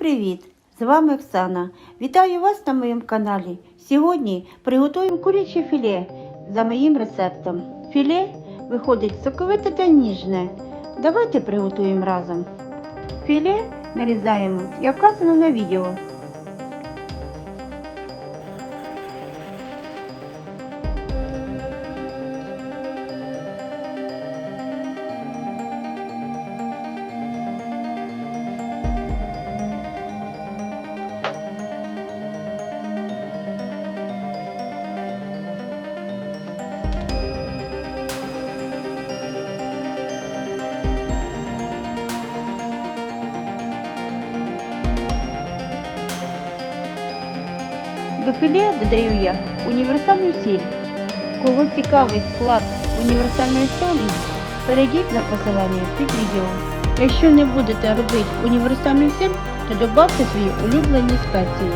привіт! З вами Оксана. Вітаю вас на моєму каналі. Сьогодні приготуємо куряче філе за моїм рецептом. Філе виходить соковите та ніжне. Давайте приготуємо разом. Філе нарізаємо, як вказано на відео. До філе додаю я універсальну сіль. Кого цікавий склад універсальної солі, перейдіть на посилання під відео. Якщо не будете робити універсальну сіль, то додавте свої улюблені спеції.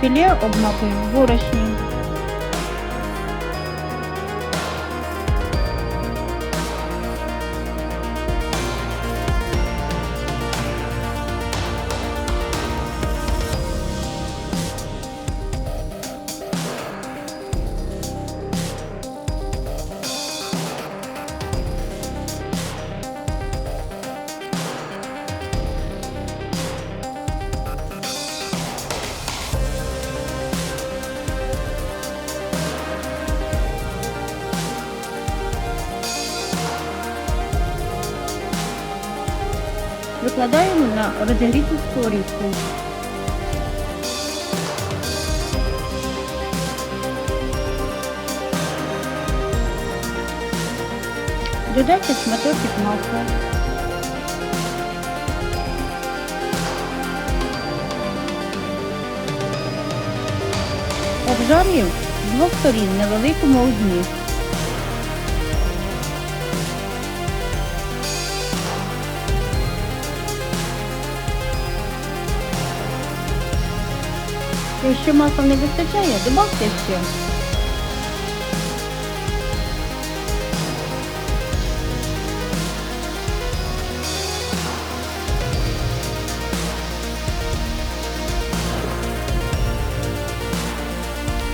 Філе обмакую борошні. Викладаємо на розігріту сковорідку. Додайте шматочок масла. Обжарюємо з двох сторін на великому огні. Якщо масла не вистачає, добавте ще.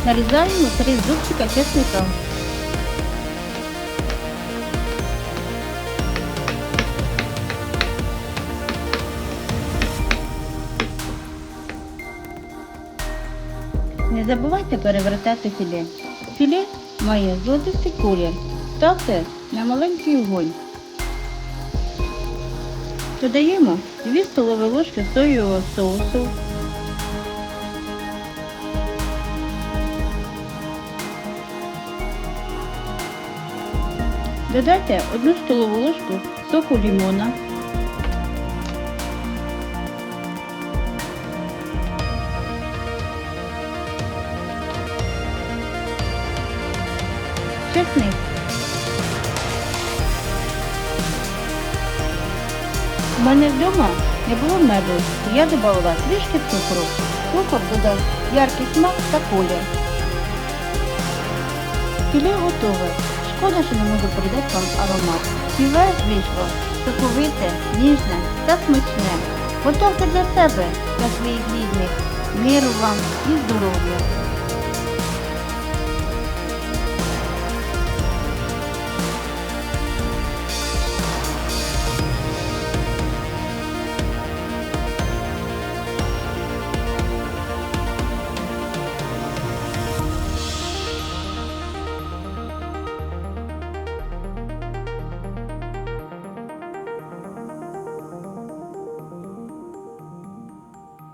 Нарізаємо три зубчика чесника. Не забувайте перевертати філе. Філе має золотистий колір. Ставте на маленький огонь. Додаємо 2 столові ложки соєвого соусу. Додайте 1 столову ложку соку лимона. Чесник. У мене вдома не було меду, я додала трішки цукру. Цукор додав яркий смак та колір. Філе готове. Шкода, що не можу передати вам аромат. Філе вийшло соковите, ніжне та смачне. Готовте для себе та своїх рідних. Миру вам і здоров'я!